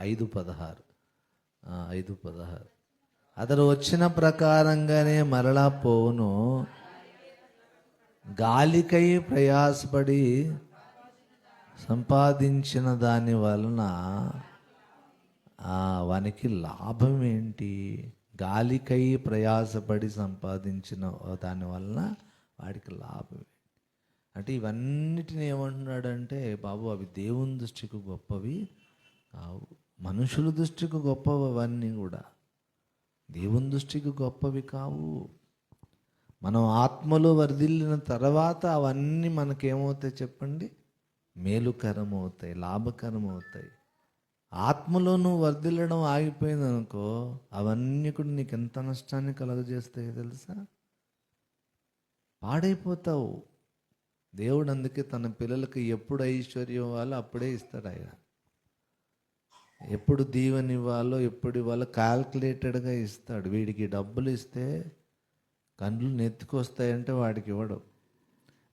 ఐదు పదహారు. ఐదు పదహారు. అతడు వచ్చిన ప్రకారంగానే మరలా పోవును. గాలికై ప్రయాసపడి సంపాదించిన దాని వలన వానికి లాభం ఏంటి? గాలికై ప్రయాసపడి సంపాదించిన దాని వలన వాడికి లాభం ఏంటి? అంటే ఇవన్నిటిని ఏమంటున్నాడంటే బాబు అవి దేవుని దృష్టికి గొప్పవి. మనుషుల దృష్టికి గొప్పవి అవన్నీ కూడా. దేవుని దృష్టికి గొప్పవి కావు. మనం ఆత్మలో వరదిల్లిన తర్వాత అవన్నీ మనకేమవుతాయి చెప్పండి? మేలుకరం అవుతాయి లాభకరం అవుతాయి ఆత్మలో నువ్వు వర్ధిల్లడం ఆగిపోయింది అనుకో అవన్నీ కూడా నీకు ఎంత నష్టాన్ని కలగజేస్తాయి తెలుసా? పాడైపోతావు. దేవుడు అందుకే తన పిల్లలకి ఎప్పుడు ఐశ్వర్యం ఇవ్వాలో అప్పుడే ఇస్తాడు ఆయన. ఎప్పుడు దీవెన ఇవ్వాలో ఎప్పుడు ఇవ్వాలో క్యాల్కులేటెడ్గా ఇస్తాడు. వీడికి డబ్బులు ఇస్తే కండ్లు నెత్తుకొస్తాయంటే వాడికి ఇవ్వడు.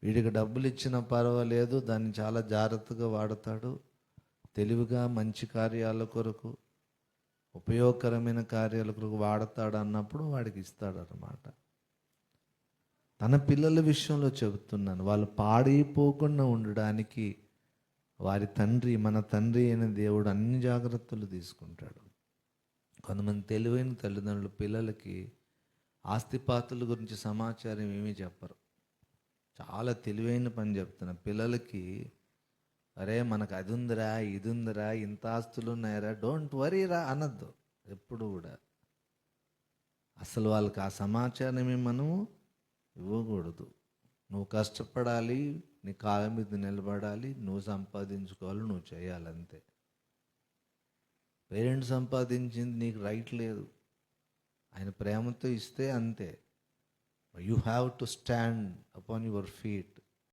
వీడికి డబ్బులు ఇచ్చినా పర్వాలేదు దాన్ని చాలా జాగ్రత్తగా వాడతాడు. తెలివిగా మంచి కార్యాల కొరకు ఉపయోగకరమైన కార్యాల కొరకు వాడతాడు అన్నప్పుడు వాడికి ఇస్తాడు అన్నమాట తన పిల్లల విషయంలో చెబుతున్నాను. వాళ్ళు పాడైపోకుండా ఉండడానికి వారి తండ్రి మన తండ్రి అయిన దేవుడు అన్ని జాగ్రత్తలు తీసుకుంటాడు. కొంతమంది తెలివైన తల్లిదండ్రులు పిల్లలకి ఆస్తిపాతుల గురించి సమాచారం ఏమీ చెప్పరు. చాలా తెలివైన పని చెప్తున్నా. పిల్లలకి అరే మనకు అది ఉందిరా ఇది ఉందిరా ఇంత ఆస్తులు ఉన్నాయరా డోంట్ వరీరా అనద్దు. ఎప్పుడు కూడా. అసలు వాళ్ళకి ఆ సమాచారమే మనము ఇవ్వకూడదు. నువ్వు కష్టపడాలి నీ కాళ్ళ మీద నిలబడాలి నువ్వు సంపాదించుకోవాలి నువ్వు చేయాలంతే పేరెంట్స్ సంపాదించింది నీకు రైట్ లేదు. ఆయన ప్రేమతో ఇస్తే అంతే. You have to stand upon your feet